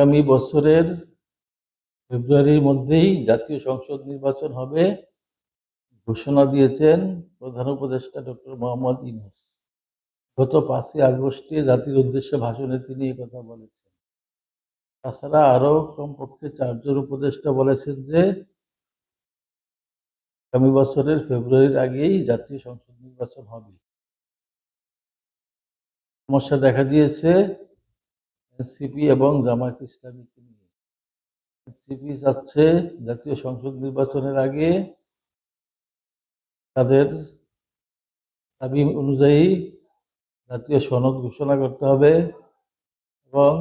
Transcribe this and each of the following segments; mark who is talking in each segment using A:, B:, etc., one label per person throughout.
A: আগামী বছরের ফেব্রুয়ারির মধ্যেই জাতীয় সংসদ নির্বাচন হবে, ঘোষণা দিয়েছেন প্রধান উপদেষ্টা ডক্টর মোহাম্মদ ইউনূস। গত পাঁচই আগস্টে জাতির উদ্দেশ্যে ভাষণে তিনি কথা বলেছেন। তাছাড়া আরও কমপক্ষে চারজন উপদেষ্টা বলেছেন যে, আগামী বছরের ফেব্রুয়ারির আগেই জাতীয় সংসদ নির্বাচন হবে। সমস্যা দেখা দিয়েছে এনসিপি এবং জামায়াত ইসলামীকে নিয়ে। এনসিপি চাচ্ছে জাতীয় সংসদ নির্বাচনের আগে তাদের দাবি অনুযায়ী জাতীয় সনদ ঘোষণা করতে হবে এবং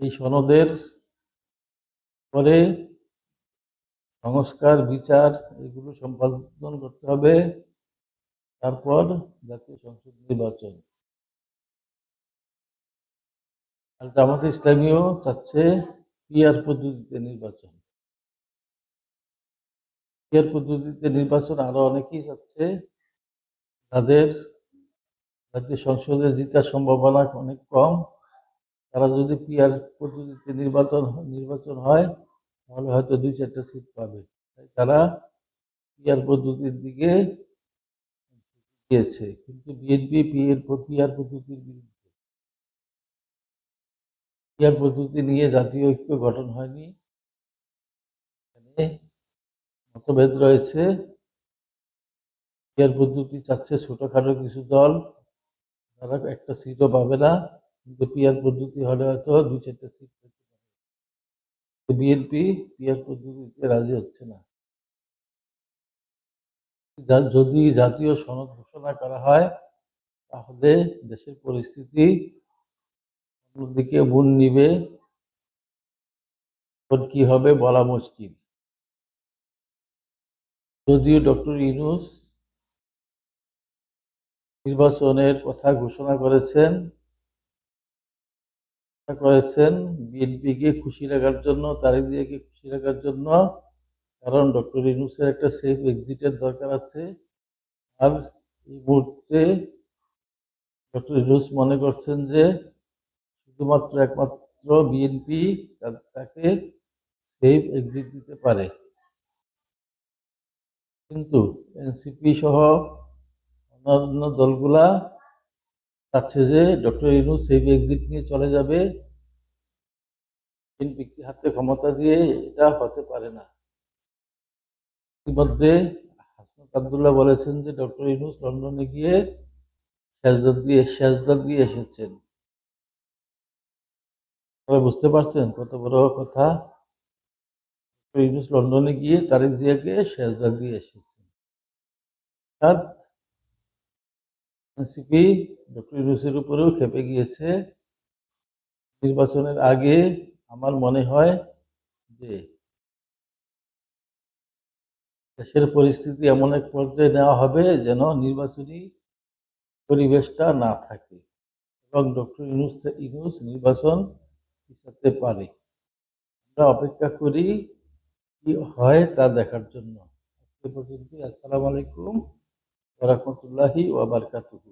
A: এই সনদের পরে সংস্কার, বিচার এগুলো সম্পাদন করতে হবে। তারপর জাতীয় সংসদ নির্বাচন। আর জামাত ইসলামীও চাচ্ছে পিয়ার পদ্ধতিতে নির্বাচন। পিয়ার পদ্ধতিতে নির্বাচন আরও অনেকেই চাচ্ছে। তাদের জাতীয় সংসদে জিতার সম্ভাবনা অনেক কম। তারা যদি পিয়ার পদ্ধতিতে নির্বাচন নির্বাচন হয়, তাহলে হয়তো দুই চারটা সিট পাবে। তাই তারা পিয়ার পদ্ধতির দিকে গিয়েছে। কিন্তু বিএনপি পিএর পিয়ার পদ্ধতির বিরুদ্ধে পিয়ার পদ্ধতি নিয়ে জাতীয় ঐক্য গঠন হয়নি। মতভেদ রয়েছে। পিয়ার পদ্ধতি চাচ্ছে ছোটখাটো কিছু দল। তারা একটা সিটও পাবে না। কিন্তু পিয়ার পদ্ধতি হলে হয়তো দুই চারটা সিট পেতে পারে। বিএনপি পিয়ার পদ্ধতিতে রাজি হচ্ছে না। যদি জাতীয় সনদ ঘোষণা করা হয়, তাহলে দেশের পরিস্থিতি অন্যদিকে মন নিবে কি হবে বলা মুশকিল। যদিও ডক্টর ইউনুস নির্বাচনের কথা ঘোষণা করেছেন করেছেন, বিএনপিকে খুশি রাখার জন্য, তারেক খুশি রাখার জন্য, কারণ ডক্টর ইউনুসের একটা সেফ এক্সিটের দরকার আছে। আর এই মুহূর্তে ডক্টর ইউনুস মনে করছেন যে শুধুমাত্র একমাত্র বিএনপি তাকে সেফ এক্সিট দিতে পারে। কিন্তু এনসিপি সহ অন্যান্য দলগুলা চাচ্ছে যে ডক্টর ইউনুস সেফ এক্সিট নিয়ে চলে যাবে। বিএনপি হাতে ক্ষমতা দিয়ে এটা হতে পারে না। ইতিমধ্যে হাসনাত আবদুল্লাহ বলেছেন যে ডক্টর ইউনুস লন্ডনে গিয়ে সেজদা দিয়ে সেজদা দিয়ে এসেছেন। আপনারা বুঝতে পারছেন কত বড় কথা। ইউনুস লন্ডনে গিয়ে তারেক জিয়াকে সেজদা দিয়ে এসেছেন। অর্থাৎ এনসিপি ডক্টর ইউনুসের উপরেও খেপে গিয়েছে। নির্বাচনের আগে আমার মনে হয় যে দেশের পরিস্থিতি এমন এক পর্যায়ে নেওয়া হবে যেন নির্বাচনী পরিবেশটা না থাকে। এবং ডক্টর ইউনুস ইউনুস নির্বাচন পিছাতে পারে। আমরা অপেক্ষা করি কি হয় তা দেখার জন্য। আজকে পর্যন্ত আসসালামু আলাইকুম ওরহমতুল্লাহি ওয়াবারকাতুহু